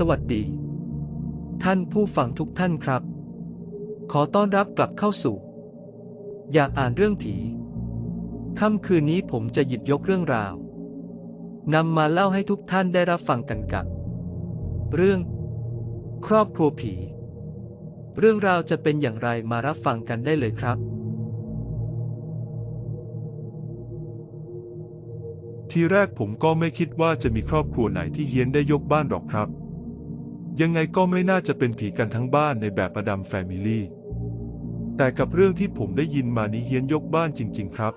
สวัสดี ท่านผู้ฟังทุกท่านครับ ขอต้อนรับกลับเข้าสู่ อยากอ่านเรื่องผีค่ำคืนนี้ผมจะหยิบยกเรื่องราวนำมาเล่าให้ทุกท่านได้รับฟังกันกับ เรื่อง ครอบครัวผี เรื่องราวจะเป็นอย่างไรมารับฟังกันได้เลยครับ ทีแรกผมก็ไม่คิดว่าจะมีครอบครัวไหนที่เฮี้ยนได้ยกบ้านหรอกครับ ยังไงก็ไม่น่าจะเป็นผีกันทั้งบ้านในแบบอดัมแฟมิลี่ แต่กับเรื่องที่ผมได้ยินมานี้เฮี้ยนยกบ้านจริง ๆ ครับ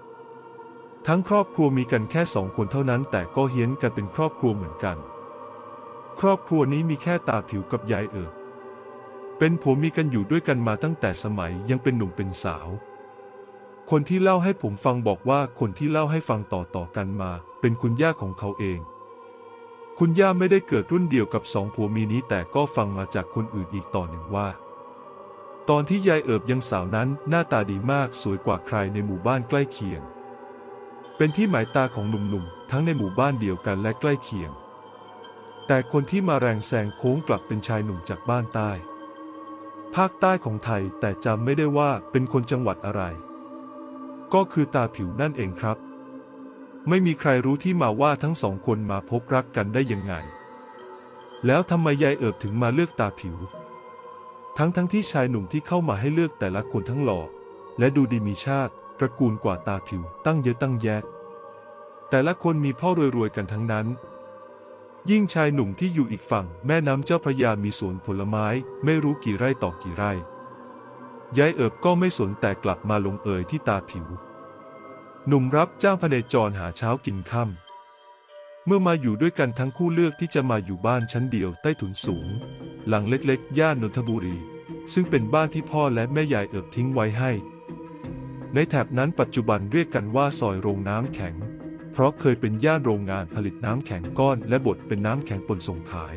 ทั้งครอบครัวมีกันแค่สองคนเท่านั้น แต่ก็เฮี้ยนกันเป็นครอบครัวเหมือนกัน ครอบครัวนี้มีแค่ตาผิวกับยายเอิบเป็นผัวมีกันอยู่ด้วยกันมาตั้งแต่สมัยยังเป็นหนุ่มเป็นสาว คนที่เล่าให้ผมฟังบอกว่าคนที่เล่าให้ฟังต่อๆกันมา เป็นคุณย่าของเขาเอง คุณย่าไม่ได้เกิดรุ่นเดียวกับสองผัวมีนี้แต่ก็ฟังมาจากคนอื่นอีกต่อหนึ่งว่า ตอนที่ยายเอิบยังสาวนั้นหน้าตาดีมากสวยกว่าใครในหมู่บ้านใกล้เคียง เป็นที่หมายตาของหนุ่มๆ ทั้งในหมู่บ้านเดียวกันและใกล้เคียง แต่คนที่มาแรงแซงโค้งกลับเป็นชายหนุ่มจากบ้านใต้ ภาคใต้ของไทยแต่จำไม่ได้ว่าเป็นคนจังหวัดอะไร ก็คือตาผิวนั่นเองครับ ไม่มีใครรู้ที่มาว่าทั้งสองคนมาพบรักกันได้ยังไง แล้วทำไมยายเอิบถึงมาเลือกตาผิว ทั้งทั้งที่ชายหนุ่มที่เข้ามาให้เลือกแต่ละคนทั้งหล่อ และดูดีมีชาติตระกูลกว่าตาผิว ตั้งเยอะตั้งแยะ แต่ละคนมีพ่อรวยๆกันทั้งนั้น ยิ่งชายหนุ่มที่อยู่อีกฝั่ง แม่น้ำเจ้าพระยามีสวนผลไม้ไม่รู้กี่ไร่ต่อกี่ไร่ยายเอิบก็ไม่สนแต่กลับมาลงเอยที่ตาผิว หนุ่มรับจ้างพเนจรหาเช้ากินค่ำเมื่อมาอยู่ด้วยกันทั้งคู่เลือกที่จะมาอยู่บ้านชั้นเดียวใต้ถุนสูง หลังเล็กๆ ย่านนนทบุรี ซึ่งเป็นบ้านที่พ่อและแม่ยายเอิบทิ้งไว้ให้ ในแถบนั้นปัจจุบันเรียกกันว่าซอยโรงน้ำแข็ง เพราะเคยเป็นย่านโรงงานผลิตน้ำแข็งก้อนและบดเป็นน้ำแข็งปนส่งขาย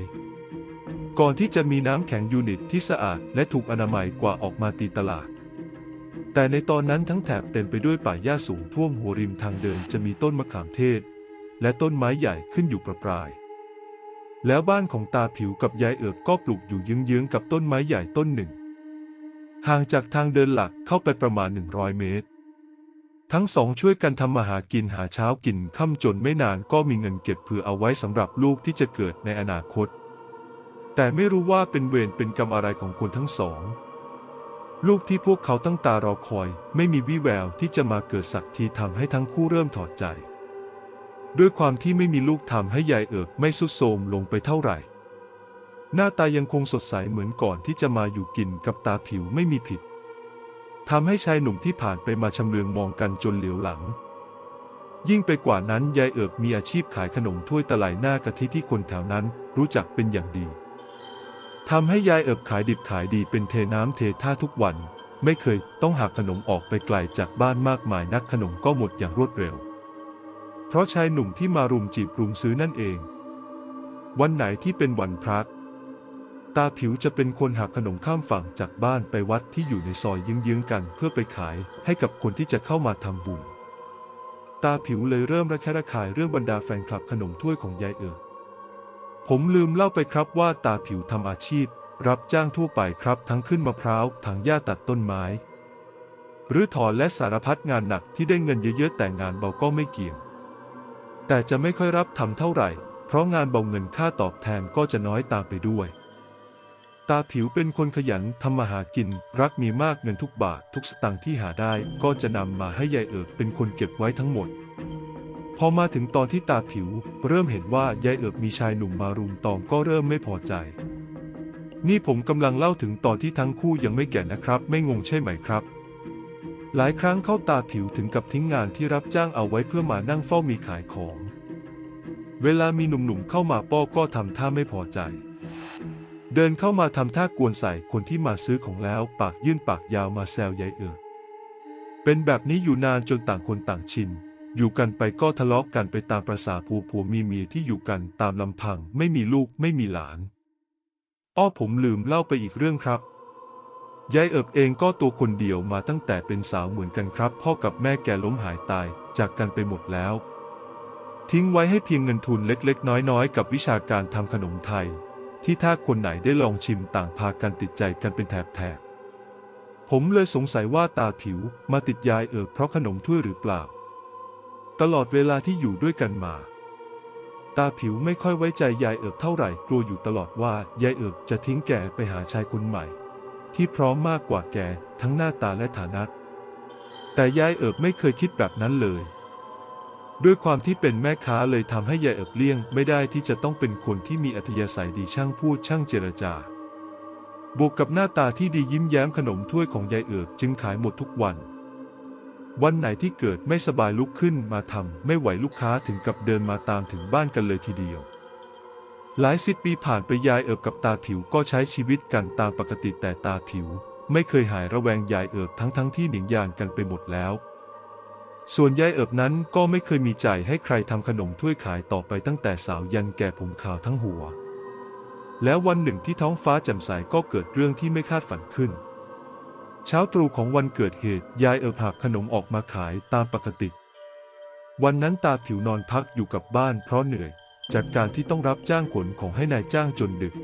ก่อนที่จะมีน้ำแข็งยูนิตที่สะอาดและถูกอนามัยกว่าออกมาตีตลาด แต่ในตอนนั้นทั้งแถบเต็มไปด้วยป่าหญ้าสูงท่วมหัวริมทางเดินจะมีต้นมะขามเทศ และต้นไม้ใหญ่ขึ้นอยู่ประปราย แล้วบ้านของตาผิวกับยายเอิบก็ปลูกอยู่เยื้องๆกับต้นไม้ใหญ่ต้นหนึ่ง ห่างจากทางเดินหลักเข้าไปประมาณ 100 เมตร ทั้งสองช่วยกันทำมาหากินหาเช้ากินค่ำจนไม่นานก็มีเงินเก็บเผื่อเอาไว้สำหรับลูกที่จะเกิดในอนาคต แต่ไม่รู้ว่าเป็นเวรเป็นกรรมอะไรของคนทั้งสอง ลูกที่พวกเขาตั้งตารอคอย ไม่มีวี่แววที่จะมาเกิดสักทีทำให้ทั้งคู่เริ่มถอดใจ ด้วยความที่ไม่มีลูกทำให้ยายเอิบไม่สุดโทมลงไปเท่าไหร่ หน้าตายังคงสดใสเหมือนก่อนที่จะมาอยู่กินกับตาผิวไม่มีผิดทำให้ชายหนุ่มที่ผ่านไปมาชำเลืองมองกันจนเหลียวหลัง ยิ่งไปกว่านั้นยายเอิบมีอาชีพขายขนมถ้วยตะไลหน้ากะทิที่คนแถวนั้นรู้จักเป็นอย่างดี ทำให้ยายเอิบขายดิบขายดีเป็นเทน้ำเทท่าทุกวัน ไม่เคยต้องหักขนมออกไปไกลจากบ้านมากมายนักขนมก็หมดอย่างรวดเร็ว เพราะชายหนุ่มที่มารุมจีบรุมซื้อนั่นเอง วันไหนที่เป็นวันพระตาผิวจะเป็นคนหักขนมข้ามฝั่งจากบ้านไปวัดที่อยู่ในซอยยื้องๆกันเพื่อไปขายให้กับคนที่จะเข้ามาทำบุญ ตาผิวเลยเริ่มระแคะระคายเรื่องบรรดาแฟนคลับขนมถ้วยของยายเอิบ ผมลืมเล่าไปครับว่าตาผิวทำอาชีพ รับจ้างทั่วไปครับทั้งขึ้นมะพร้าวถางหญ้าตัดต้นไม้ หรือถอนและสารพัดงานหนักที่ได้เงินเยอะๆ แต่งานเบาก็ไม่เกี่ยง แต่จะไม่ค่อยรับทำเท่าไหร่ เพราะงานเบาเงินค่าตอบแทนก็จะน้อยตามไปด้วย ตาผิวเป็นคนขยันทำมาหากิน รักมีมากเงินทุกบาททุกสตางค์ที่หาได้ก็จะนำมาให้ยายเอิบเป็นคนเก็บไว้ทั้งหมด อมาถึงตอนที่ตาผิว เริ่มเห็นว่ายายเอิบมีชายหนุ่มมารุมตองก็เริ่มไม่พอใจ นี่ผมกำลังเล่าถึงตอนที่ทั้งคู่ยังไม่แก่นะครับ ไม่งงใช่ไหมครับ หลายครั้งเข้าตาผิวถึงกับทิ้งงานที่รับจ้างเอาไว้เพื่อมานั่งเฝ้ามีขายของ เวลามีหนุ่มๆเข้ามาป้อก็ทำท่าไม่พอใจ เดินเข้ามาทำท่ากวนใส่คนที่มาซื้อของแล้ว ปากยื่นปากยาวมาแซวยายเอิบเป็นแบบนี้อยู่นานจนต่างคนต่างชิน อยู่กันไปก็ทะเลาะกันไปตามประษาผัวผัวมีเมียที่อยู่กันตามลำพังไม่มีลูกไม่มีหลาน อ้อผมลืมเล่าไปอีกเรื่องครับ ยายเอิบเองก็ตัวคนเดียวมาตั้งแต่เป็นสาวเหมือนกันครับ พ่อกับแม่แกล้มหายตายจากกันไปหมดแล้ว ทิ้งไว้ให้เพียงเงินทุนเล็กๆ น้อยๆ กับวิชาการทำขนมไทย ที่ถ้าคนไหนได้ลองชิมต่างพากันติดใจกันเป็นแถบๆผมเลยสงสัยว่าตาผิวมาติดยายเอิบเพราะขนมถ้วยหรือเปล่า ตลอดเวลาที่อยู่ด้วยกันมา ตาผิวไม่ค่อยไว้ใจยายเอิบเท่าไหร่กลัวอยู่ตลอดว่ายายเอิบจะทิ้งแกไปหาชายคนใหม่ ที่พร้อมมากกว่าแกทั้งหน้าตาและฐานะ แต่ยายเอิบไม่เคยคิดแบบนั้นเลย ด้วยความที่เป็นแม่ค้าเลยทำให้ยายเอิบเลี่ยง ไม่ได้ที่จะต้องเป็นคนที่มีอัธยาศัยดีช่างพูดช่างเจรจาบวกกับหน้าตาที่ดียิ้มแย้มขนมถ้วยของยายเอิบจึงขายหมดทุกวัน วันไหนที่เกิดไม่สบายลุกขึ้นมาทำไม่ไหวลูกค้าถึงกับเดินมาตามถึงบ้านกันเลยทีเดียว หลายสิบปีผ่านไปยายเอิบกับตาผิวก็ใช้ชีวิตกันตามปกติแต่ตาผิว ไม่เคยหายระแวงยายเอิบทั้งทั้งที่หนิงยานกันไปหมดแล้ว ส่วนยายเอิบนั้นก็ไม่เคยมีใจให้ใครทำขนมถ้วยขายต่อไปตั้งแต่สาวยันแก่ผมขาวทั้งหัว แล้ววันหนึ่งที่ท้องฟ้าแจ่มใสก็เกิดเรื่องที่ไม่คาดฝันขึ้น เช้าตรู่ของวันเกิดเหตุยายเอิบหักขนมออกมาขายตามปกติ วันนั้นตาผิวนอนพักอยู่กับบ้านเพราะเหนื่อย จากการที่ต้องรับจ้างขนของให้นายจ้างจนดึก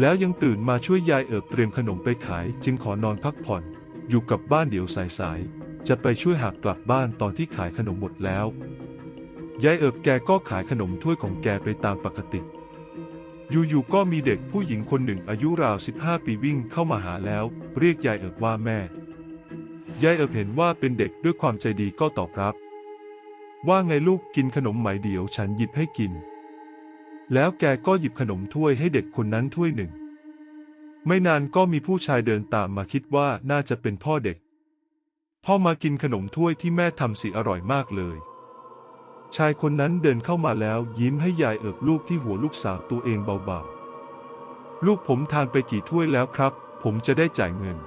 แล้วยังตื่นมาช่วยยายเอิบเตรียมขนมไปขาย จึงขอนอนพักผ่อน อยู่กับบ้านเดี๋ยวสายๆจะไปช่วยหักกลับบ้านตอนที่ขายขนมหมดแล้วยายเอิบแกก็ขายขนมถ้วยของแกไปตามปกติ อยู่ๆก็มีเด็กผู้หญิงคนหนึ่งอายุราว 15 ปีวิ่งเข้ามาหาแล้ว เรียกยายเอิบว่าแม่ ยายเอิบเห็นว่าเป็นเด็กด้วยความใจดีก็ตอบรับ ว่าไงลูกกินขนมไหมเดี๋ยวฉันหยิบให้กิน แล้วแกก็หยิบขนมถ้วยให้เด็กคนนั้นถ้วยหนึ่ง ไม่นานก็มีผู้ชายเดินตามมาคิดว่าน่าจะเป็นพ่อเด็ก พ่อมากินขนมถ้วยที่แม่ทำสิอร่อยมากเลย ชายคนนั้นเดินเข้ามาแล้วยิ้มให้ยายเอิบลูกที่หัวลูกสาวตัวเองเบาๆ ลูกผมทานไปกี่ถ้วยแล้วครับ ผมจะได้จ่ายเงิน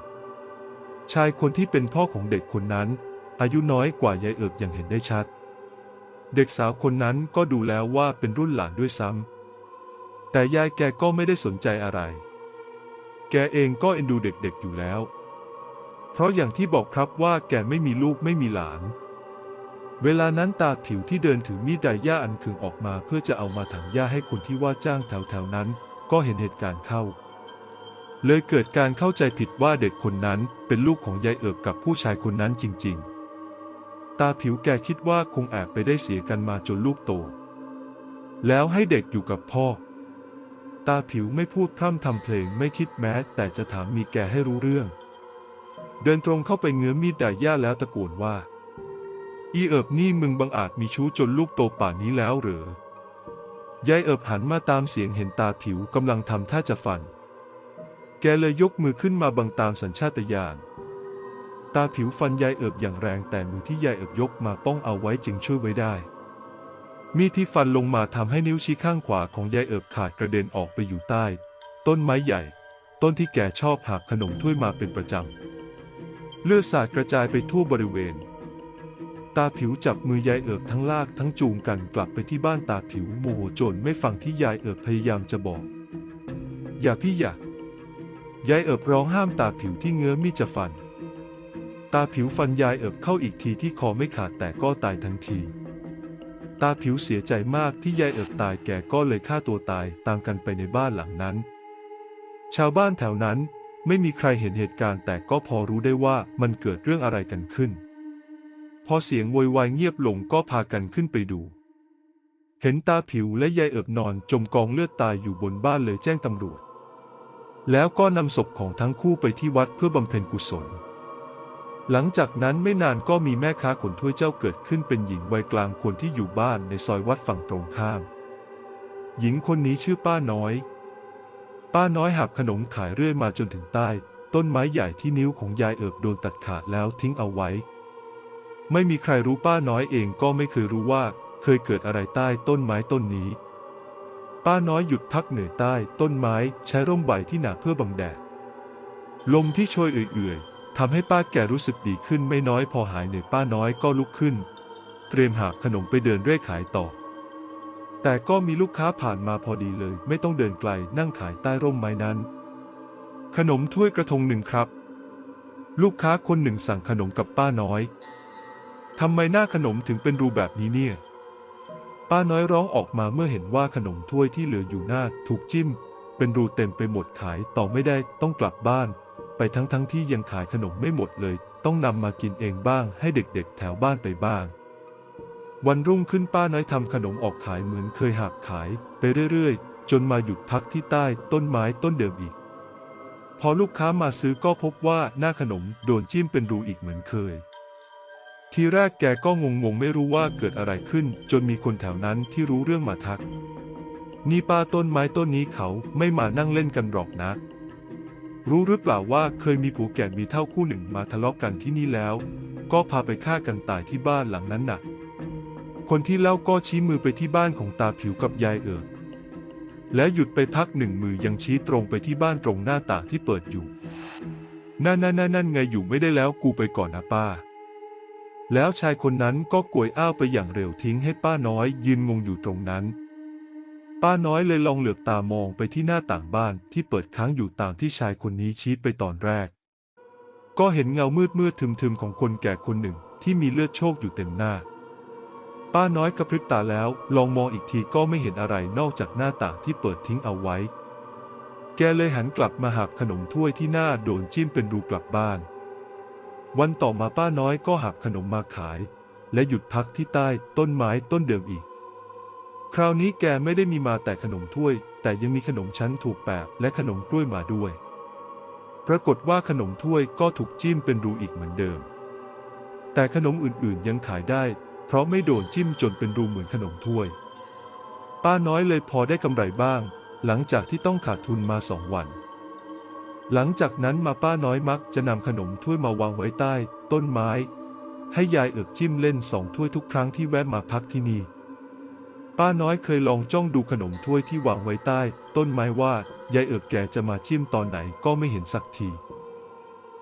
ชายคนที่เป็นพ่อของเด็กคนนั้น อายุน้อยกว่ายายเอิบอย่างเห็นได้ชัด เด็กสาวคนนั้นก็ดูแล้วว่าเป็นรุ่นหลานด้วยซ้ำ แต่ยายแกก็ไม่ได้สนใจอะไร แกเองก็เอ็นดูเด็กๆอยู่แล้ว เพราะอย่างที่บอกครับว่าแกไม่มีลูกไม่มีหลาน เวลานั้นตาผิวที่เดินถือมีดไดย่าอันขึงออกมาเพื่อจะเอามาถังหญ้าให้คนที่ว่าจ้างแถวๆนั้น ก็เห็นเหตุการณ์เข้า เลยเกิดการเข้าใจผิดว่าเด็กคนนั้นเป็นลูกของยายเอิบกับผู้ชายคนนั้นจริงๆ ตาผิวแกคิดว่าคงแอบไปได้เสียกันมาจนลูกโต แล้วให้เด็กอยู่กับพ่อ ตาผิวไม่พูดพร่ำทำเพลงไม่คิดแม้ แต่จะถามมีแกให้รู้เรื่อง เดินตรงเข้าไปเงื้อมีดไดย่าแล้วตะโกนว่า อีเอิบนี่มึงบังอาจมีชู้จนลูกโตป่านนี้แล้วเหรอยายเอิบหันมาตามเสียงเห็นตาผิวกำลังทำท่าจะฟัน แกเลยยกมือขึ้นมาบังตามสัญชาตญาณ ตาผิวฟันยายเอิบอย่างแรงแต่มือที่ยายเอิบยกมาป้องเอาไว้จึงช่วยไว้ได้ มีดที่ฟันลงมาทำให้นิ้วชี้ข้างขวาของยายเอิบขาดกระเด็นออกไปอยู่ใต้ ต้นไม้ใหญ่ ต้นที่แกชอบหักขนมถ้วยมาเป็นประจำเลือดสาดกระจายไปทั่วบริเวณ ตาผิวจับมือยายเอิบทั้งลากทั้งจูงกันกลับไปที่บ้านตาผิวโมโหจนไม่ฟังที่ยายเอิบพยายามจะบอก อย่าพี่อย่ายายเอิบร้องห้ามตาผิวที่เงื้อมีดจะฟัน ตาผิวฟันยายเอิบเข้าอีกทีที่คอไม่ขาดแต่ก็ตายทันที ตาผิวเสียใจมากที่ยายเอิบตายแกก็เลยฆ่าตัวตายตามกันไปในบ้านหลังนั้น ชาวบ้านแถวนั้นไม่มีใครเห็นเหตุการณ์แต่ก็พอรู้ได้ว่ามันเกิดเรื่องอะไรกันขึ้น พอเสียงโวยวายเงียบลงก็พากันขึ้นไปดู เห็นตาผิวและยายเอิบนอนจมกองเลือดตายอยู่บนบ้านเลยแจ้งตำรวจ แล้วก็นำศพของทั้งคู่ไปที่วัดเพื่อบำเพ็ญกุศล หลังจากนั้นไม่นานก็มีแม่ค้าขนถ้วยเจ้าเกิดขึ้นเป็นหญิงวัยกลางคนที่อยู่บ้านในซอยวัดฝั่งตรงข้าม หญิงคนนี้ชื่อป้าน้อย ป้าน้อยหักขนมขายเรื่อยมาจนถึงใต้ ต้นไม้ใหญ่ที่นิ้วของยายเอิบโดนตัดขาดแล้วทิ้งเอาไว้ ไม่มีใครรู้ป้าน้อยเองก็ไม่เคยรู้ว่า เคยเกิดอะไรใต้ต้นไม้ต้นนี้ ป้าน้อยหยุดพักเหนื่อยใต้ต้นไม้ใช้ร่มใบที่หนาเพื่อบังแดด ลมที่โชยเอื่อยๆทำให้ป้าแก่รู้สึกดีขึ้นไม่น้อยพอหายเหนื่อยป้าน้อยก็ลุกขึ้น เตรียมหาขนมไปเดินเร่ขายต่อ แต่ก็มีลูกค้าผ่านมาพอดีเลย ไม่ต้องเดินไกลนั่งขายใต้ร่มไม้นั้น ขนมถ้วยกระทงหนึ่งครับ ลูกค้าคนหนึ่งสั่งขนมกับป้าน้อย ทำไมหน้าขนมถึงเป็นรูแบบนี้เนี่ย ป้าน้อยร้องออกมาเมื่อเห็นว่าขนมถ้วยที่เหลืออยู่หน้าถูกจิ้ม เป็นรูเต็มไปหมดขายต่อไม่ได้ต้องกลับบ้าน ไปทั้งทั้งที่ยังขายขนมไม่หมดเลย ต้องนำมากินเองบ้างให้เด็กๆ แถวบ้านไปบ้าง วันรุ่งขึ้นป้าน้อยทำขนมออกขายเหมือนเคยหักขายไปเรื่อยๆ จนมาหยุดพักที่ใต้ต้นไม้ต้นเดิมอีก พอลูกค้ามาซื้อก็พบว่าหน้าขนมโดนจิ้มเป็นรูอีกเหมือนเคย ทีแรกแกก็งงๆไม่รู้ว่าเกิดอะไรขึ้น จนมีคนแถวนั้นที่รู้เรื่องมาทัก นี่ป้าต้นไม้ต้นนี้เขาไม่มานั่งเล่นกันหรอกนะ รู้หรือเปล่าว่าเคยมีผัวแก่มีเท่าคู่หนึ่งมาทะเลาะกันที่นี่แล้ว ก็พาไปฆ่ากันตายที่บ้านหลังนั้นน่ะ คนที่เล่าก็ชี้มือไปที่บ้านของตาผิวกับยายเอิกแล้วหยุดไปพักหนึ่งมือยังชี้ตรงไปที่บ้านตรงหน้าต่างที่เปิดอยู่นั่นนั่นนั่นนั่นไงอยู่ไม่ได้แล้วกูไปก่อนนะป้า แล้วชายคนนั้นก็กวยอ้าวไปอย่างเร็วทิ้งให้ป้าน้อยยืนงงอยู่ตรงนั้น ป้าน้อยเลยลองเหลือบตามองไปที่หน้าต่างบ้านที่เปิดค้างอยู่ตามที่ชายคนนี้ชี้ไปตอนแรก ก็เห็นเงามืดมืดทึมๆของคนแก่คนหนึ่งที่มีเลือดโชกอยู่เต็มหน้า ป้าน้อยกระพริบตาแล้วลองมองอีกทีก็ไม่เห็นอะไรนอกจากหน้าต่างที่เปิดทิ้งเอาไว้ แกเลยหันกลับมาหักขนมถ้วยที่หน้าโดนจิ้มเป็นรูกลับบ้าน วันต่อมาป้าน้อยก็หักขนมมาขาย และหยุดพักที่ใต้ต้นไม้ต้นเดิมอีก คราวนี้แกไม่ได้มีมาแต่ขนมถ้วย แต่ยังมีขนมชั้นถูกแปบและขนมกล้วยมาด้วย ปรากฏว่าขนมถ้วยก็ถูกจิ้มเป็นรูอีกเหมือนเดิม แต่ขนมอื่นๆยังขายได้ เพราะไม่โดนจิ้มจนเป็นรูเหมือนขนมถ้วย ป้าน้อยเลยพอได้กำไรบ้าง หลังจากที่ต้องขาดทุนมาสองวัน หลังจากนั้นมาป้าน้อยมักจะนำขนมถ้วยมาวางไว้ใต้ ต้นไม้ ให้ยายเอิกจิ้มเล่นสองถ้วยทุกครั้งที่แวะมาพักที่นี่ ป้าน้อยเคยลองจ้องดูขนมถ้วยที่วางไว้ใต้ ต้นไม้ว่ายายเอิกแกจะมาจิ้มตอนไหนก็ไม่เห็นสักที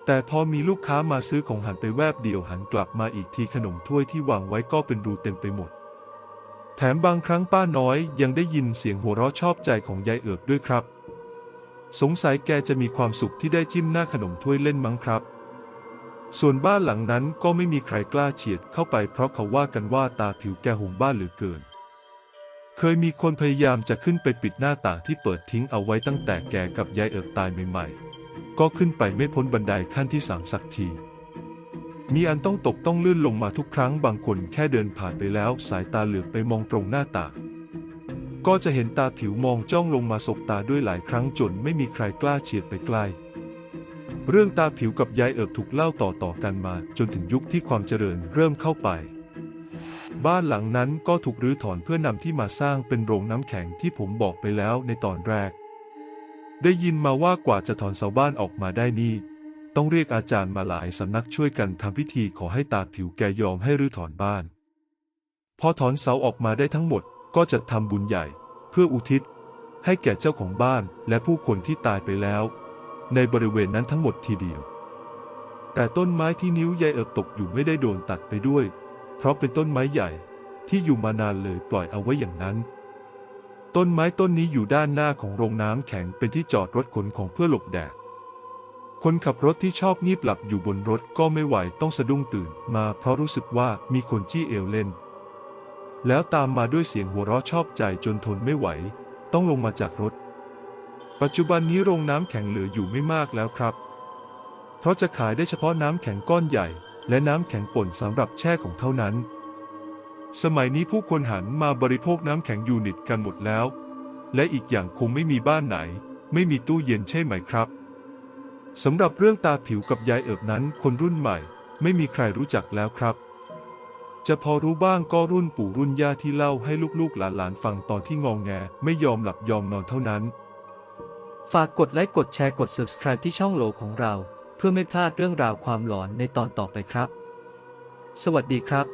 แต่พอมีลูกค้ามาซื้อของหันไปแวบเดียวหันกลับมาอีกทีขนมถ้วยที่วางไว้ก็เป็นรูเต็มไปหมด แถมบางครั้งป้าน้อยยังได้ยินเสียงหัวเราะชอบใจของยายเอิกด้วยครับ สงสัยแกจะมีความสุขที่ได้จิ้มหน้าขนมถ้วยเล่นมั้งครับ ส่วนบ้านหลังนั้นก็ไม่มีใครกล้าเฉียดเข้าไปเพราะเขาว่ากันว่าตาผิวแกหงบ้านเหลือเกิน เคยมีคนพยายามจะขึ้นไปปิดหน้าต่างที่เปิดทิ้งเอาไว้ตั้งแต่แกกับยายเอิกตายใหม่ๆ ก็ขึ้นไปไม่พ้นบันไดขั้นที่สามสักที มีอันต้องตกต้องลื่นลงมาทุกครั้งบางคนแค่เดินผ่านไปแล้วสายตาเหลือบไปมองตรงหน้าต่าง ก็จะเห็นตาผิวมองจ้องลงมาสบตาด้วยหลายครั้งจนไม่มีใครกล้าเฉียดไปใกล้เรื่องตาผิวกับยายเอิบถูกเล่าต่อๆกันมา จนถึงยุคที่ความเจริญเริ่มเข้าไป บ้านหลังนั้นก็ถูกรื้อถอนเพื่อนำที่มาสร้างเป็นโรงน้ำแข็งที่ผมบอกไปแล้วในตอนแรก ได้ยินมาว่ากว่าจะถอนเสาบ้านออกมาได้นี่ ต้องเรียกอาจารย์มาหลายสำนักช่วยกันทำพิธีขอให้ตาผิวแกยอมให้รื้อถอนบ้าน พอถอนเสาออกมาได้ทั้งหมด ก็จะทำบุญใหญ่เพื่ออุทิศ ให้แก่เจ้าของบ้านและผู้คนที่ตายไปแล้ว ในบริเวณนั้นทั้งหมดทีเดียว แต่ต้นไม้ที่นิ้วยายเอิบตกอยู่ไม่ได้โดนตัดไปด้วย เพราะเป็นต้นไม้ใหญ่ที่อยู่มานานเลยปล่อยเอาไว้อย่างนั้น ต้นไม้ต้นนี้อยู่ด้านหน้าของโรงน้ำแข็งเป็นที่จอดรถขนของเพื่อหลบแดดคนขับรถที่ชอบงีบหลับอยู่บนรถก็ไม่ไหวต้องสะดุ้งตื่นมาเพราะรู้สึกว่ามีคนจี้เอวเล่น แล้วตามมาด้วยเสียงหัวเราะชอบใจจนทนไม่ไหว ต้องลงมาจากรถ ปัจจุบันนี้โรงน้ำแข็งเหลืออยู่ไม่มากแล้วครับ เพราะจะขายได้เฉพาะน้ำแข็งก้อนใหญ่ และน้ำแข็งป่นสำหรับแช่ของเท่านั้น สมัยนี้ผู้คนหันมาบริโภคน้ำแข็งยูนิตกันหมดแล้ว และอีกอย่างคงไม่มีบ้านไหน ไม่มีตู้เย็นใช่ไหมครับสำหรับเรื่องตาผิวกับยายเอิบนั้น คนรุ่นใหม่ ไม่มีใครรู้จักแล้วครับ จะพอรู้บ้างก็รุ่นปู่รุ่นย่าที่เล่าให้ลูกๆหลานๆฟังตอนที่งองแงไม่ยอมหลับยอมนอนเท่านั้น ฝากกดไลค์กดแชร์กด subscribe ที่ช่องโหลของเรา เพื่อไม่พลาดเรื่องราวความหลอนในตอนต่อไปครับ สวัสดีครับ